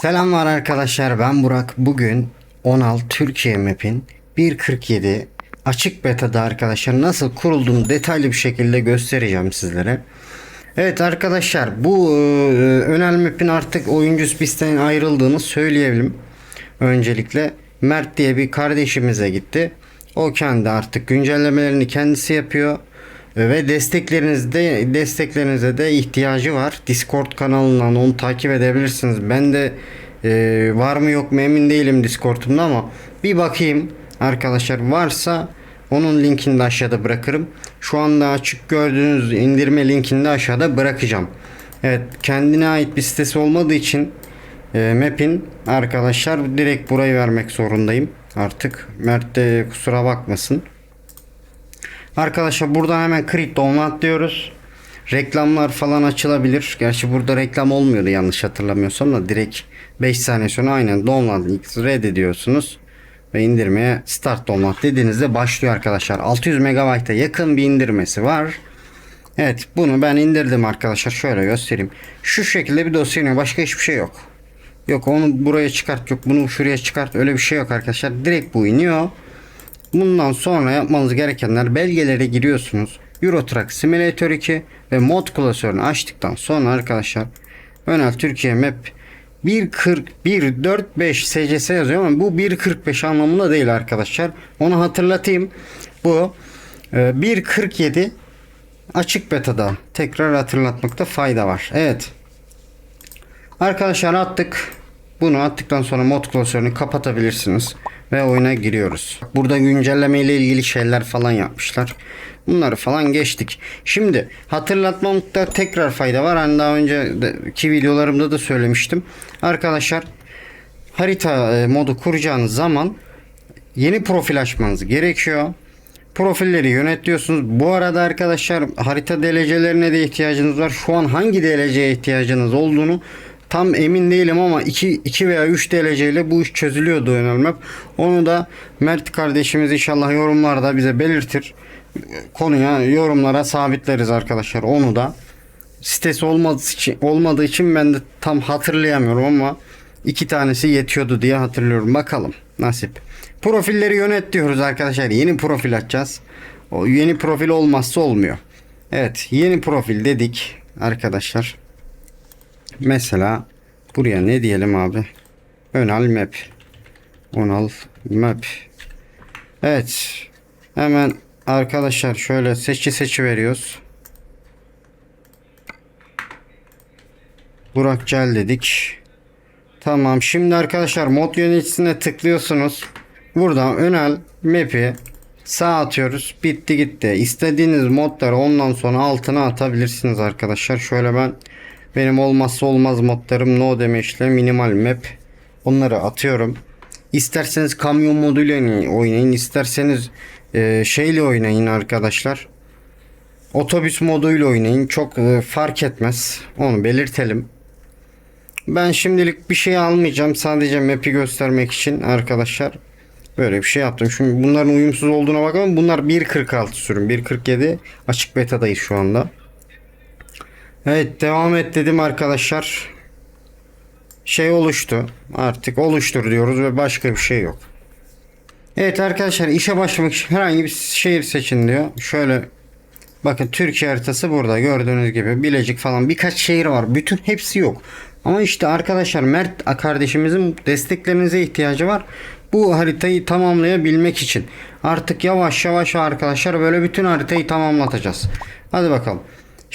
Selamlar arkadaşlar ben Burak. Bugün 16 Türkiye Map'in 1.47 açık beta'da arkadaşlar nasıl kurulduğunu detaylı bir şekilde göstereceğim sizlere. Evet arkadaşlar bu e, Önel Map'in artık oyuncu pistten ayrıldığını söyleyelim. Öncelikle Mert diye bir kardeşimize gitti. O kendi artık güncellemelerini kendisi yapıyor. Ve desteklerinizde desteklerinize de ihtiyacı var. Discord kanalından onu takip edebilirsiniz. Ben de e, var mı yok mu emin değilim Discord'umda ama bir bakayım arkadaşlar varsa onun linkini de aşağıda bırakırım. Şu anda açık gördüğünüz indirme linkini de aşağıda bırakacağım. Evet kendine ait bir sitesi olmadığı için e, map'in arkadaşlar direkt burayı vermek zorundayım. Artık Mert de kusura bakmasın. Arkadaşlar buradan hemen create download diyoruz. Reklamlar falan açılabilir. Gerçi burada reklam olmuyordu yanlış hatırlamıyorsam da direkt 5 saniye sonra aynen download reddediyorsunuz. Ve indirmeye start download dediğinizde başlıyor arkadaşlar. 600 MB'a yakın bir indirmesi var. Evet bunu ben indirdim arkadaşlar. Şöyle göstereyim. Şu şekilde bir dosya iniyor. Başka hiçbir şey yok. Yok onu buraya çıkart yok bunu şuraya çıkart öyle bir şey yok arkadaşlar. Direkt bu iniyor. Bundan sonra yapmanız gerekenler belgelere giriyorsunuz. Euro Truck Simulator 2 ve mod klasörünü açtıktan sonra arkadaşlar Önel Türkiye Map 1.41.45 SCS yazıyor ama bu 1.45 anlamında değil arkadaşlar. Onu hatırlatayım. Bu e, 1.47 açık betada tekrar hatırlatmakta fayda var. Evet. Arkadaşlar attık. Bunu attıktan sonra mod klasörünü kapatabilirsiniz ve oyuna giriyoruz. Burada güncelleme ile ilgili şeyler falan yapmışlar. Bunları falan geçtik. Şimdi hatırlatmamda tekrar fayda var. Hani daha önceki videolarımda da söylemiştim. Arkadaşlar harita e, modu kuracağınız zaman yeni profil açmanız gerekiyor. Profilleri yönetiyorsunuz. Bu arada arkadaşlar harita DLC'lerine de ihtiyacınız var. Şu an hangi DLC'ye ihtiyacınız olduğunu tam emin değilim ama 2, 2 veya 3 DLC bu iş çözülüyordu Önel Map. Onu da Mert kardeşimiz inşallah yorumlarda bize belirtir. Konuya yorumlara sabitleriz arkadaşlar onu da. Sitesi olmadığı için, olmadığı için ben de tam hatırlayamıyorum ama iki tanesi yetiyordu diye hatırlıyorum. Bakalım nasip. Profilleri yönet diyoruz arkadaşlar. Yeni profil açacağız. O yeni profil olmazsa olmuyor. Evet yeni profil dedik arkadaşlar. Mesela buraya ne diyelim abi? Önal map. Önal map. Evet. Hemen arkadaşlar şöyle seçi seçi veriyoruz. Burak Cel dedik. Tamam. Şimdi arkadaşlar mod yöneticisine tıklıyorsunuz. Buradan Önal map'i sağ atıyoruz. Bitti gitti. İstediğiniz modları ondan sonra altına atabilirsiniz arkadaşlar. Şöyle ben benim olmazsa olmaz modlarım no demeçle minimal map. Onları atıyorum. İsterseniz kamyon moduyla oynayın. isterseniz e, şeyle oynayın arkadaşlar. Otobüs moduyla oynayın. Çok e, fark etmez. Onu belirtelim. Ben şimdilik bir şey almayacağım. Sadece map'i göstermek için arkadaşlar. Böyle bir şey yaptım. Şimdi bunların uyumsuz olduğuna bakalım. Bunlar 1.46 sürüm. 1.47 açık betadayız şu anda. Evet devam et dedim arkadaşlar. Şey oluştu. Artık oluştur diyoruz ve başka bir şey yok. Evet arkadaşlar işe başlamak için herhangi bir şehir seçin diyor. Şöyle bakın Türkiye haritası burada gördüğünüz gibi Bilecik falan birkaç şehir var. Bütün hepsi yok. Ama işte arkadaşlar Mert kardeşimizin desteklerinize ihtiyacı var. Bu haritayı tamamlayabilmek için. Artık yavaş yavaş arkadaşlar böyle bütün haritayı tamamlatacağız. Hadi bakalım.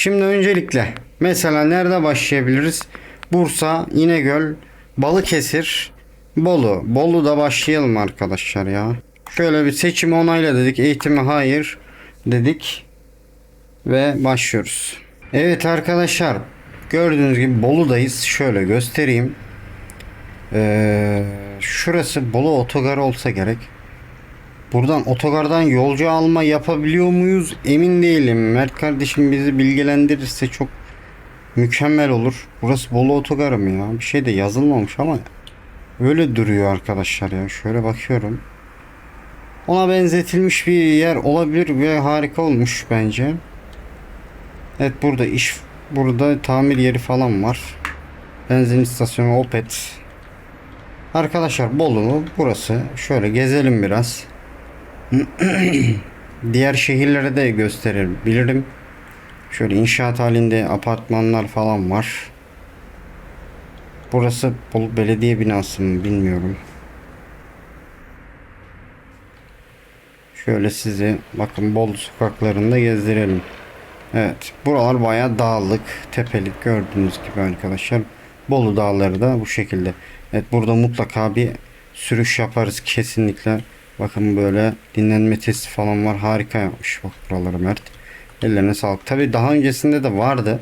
Şimdi öncelikle mesela nerede başlayabiliriz? Bursa, İnegöl, Balıkesir, Bolu. Bolu'da başlayalım arkadaşlar ya. Şöyle bir seçimi onayla dedik. Eğitime hayır dedik. Ve başlıyoruz. Evet arkadaşlar. Gördüğünüz gibi Bolu'dayız. Şöyle göstereyim. Ee, şurası Bolu otogarı olsa gerek. Buradan otogardan yolcu alma yapabiliyor muyuz? Emin değilim. Mert kardeşim bizi bilgilendirirse çok mükemmel olur. Burası Bolu otogarı mı ya? Bir şey de yazılmamış ama öyle duruyor arkadaşlar ya. Şöyle bakıyorum. Ona benzetilmiş bir yer olabilir ve harika olmuş bence. Evet burada iş burada tamir yeri falan var. Benzin istasyonu Opet. Arkadaşlar Bolu burası. Şöyle gezelim biraz. Diğer şehirlere de gösterebilirim. Şöyle inşaat halinde apartmanlar falan var. Burası Bolu Belediye binası mı bilmiyorum. Şöyle sizi bakın Bolu sokaklarında gezdirelim. Evet buralar bayağı dağlık tepelik gördüğünüz gibi arkadaşlar. Bolu dağları da bu şekilde. Evet burada mutlaka bir sürüş yaparız kesinlikle. Bakın böyle dinlenme testi falan var. Harika yapmış bak buraları Mert. Ellerine sağlık. Tabi daha öncesinde de vardı.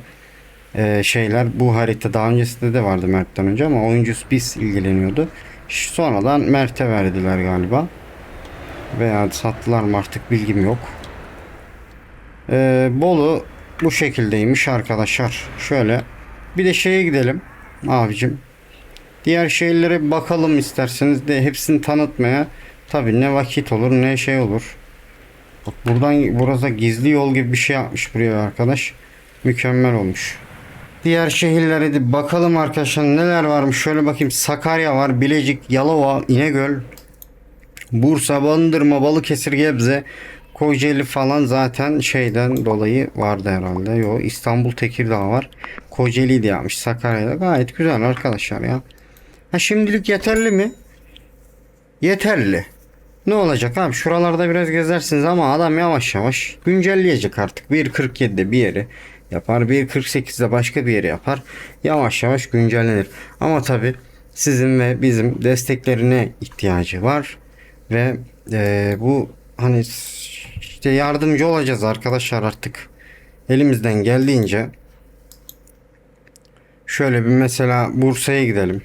Ee, şeyler bu harita daha öncesinde de vardı Mert'ten önce ama oyuncusu biz ilgileniyordu. Sonradan Mert'e verdiler galiba. Veya sattılar mı artık bilgim yok. Ee, Bolu bu şekildeymiş arkadaşlar. Şöyle bir de şeye gidelim abicim. Diğer şehirlere bakalım isterseniz de hepsini tanıtmaya tabi ne vakit olur ne şey olur. Bak buradan burası gizli yol gibi bir şey yapmış buraya arkadaş. Mükemmel olmuş. Diğer şehirlere de bakalım arkadaşlar neler varmış. Şöyle bakayım Sakarya var, Bilecik, Yalova, İnegöl, Bursa, Bandırma, Balıkesir, Gebze, Kocaeli falan zaten şeyden dolayı vardı herhalde. Yo İstanbul Tekirdağ var. Kocaeli de yapmış. Sakarya'da gayet güzel arkadaşlar ya. Ha şimdilik yeterli mi? Yeterli. Ne olacak abi? Şuralarda biraz gezersiniz ama adam yavaş yavaş güncelleyecek artık. 1.47'de bir yeri yapar. 1.48'de başka bir yeri yapar. Yavaş yavaş güncellenir. Ama tabi sizin ve bizim desteklerine ihtiyacı var. Ve eee, bu hani işte yardımcı olacağız arkadaşlar artık. Elimizden geldiğince şöyle bir mesela Bursa'ya gidelim.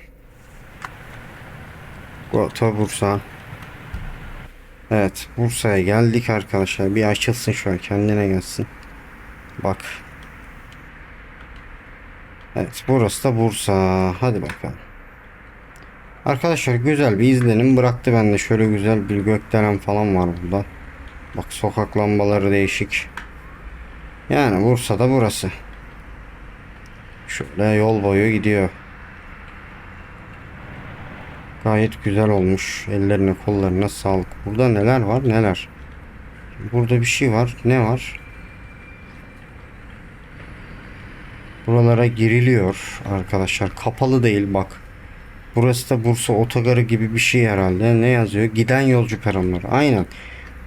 Goto Bursa. Evet Bursa'ya geldik arkadaşlar. Bir açılsın şöyle kendine gelsin. Bak. Evet burası da Bursa. Hadi bakalım. Arkadaşlar güzel bir izlenim bıraktı bende. Şöyle güzel bir gökdelen falan var burada. Bak sokak lambaları değişik. Yani Bursa'da burası. Şöyle yol boyu gidiyor. Gayet güzel olmuş. Ellerine kollarına sağlık. Burada neler var neler. Burada bir şey var. Ne var? Buralara giriliyor arkadaşlar. Kapalı değil bak. Burası da Bursa otogarı gibi bir şey herhalde. Ne yazıyor? Giden yolcu peronları. Aynen.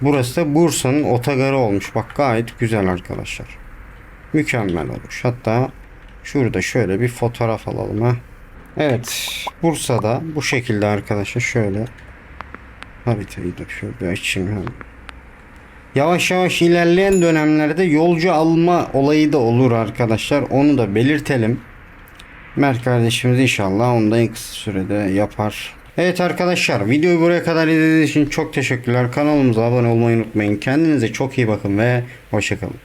Burası da Bursa'nın otogarı olmuş. Bak gayet güzel arkadaşlar. Mükemmel olmuş. Hatta şurada şöyle bir fotoğraf alalım ha. Evet. Bursa'da bu şekilde arkadaşlar şöyle haritayı da şöyle bir açayım. Yavaş yavaş ilerleyen dönemlerde yolcu alma olayı da olur arkadaşlar. Onu da belirtelim. Mert kardeşimiz inşallah onu en kısa sürede yapar. Evet arkadaşlar videoyu buraya kadar izlediğiniz için çok teşekkürler. Kanalımıza abone olmayı unutmayın. Kendinize çok iyi bakın ve hoşçakalın.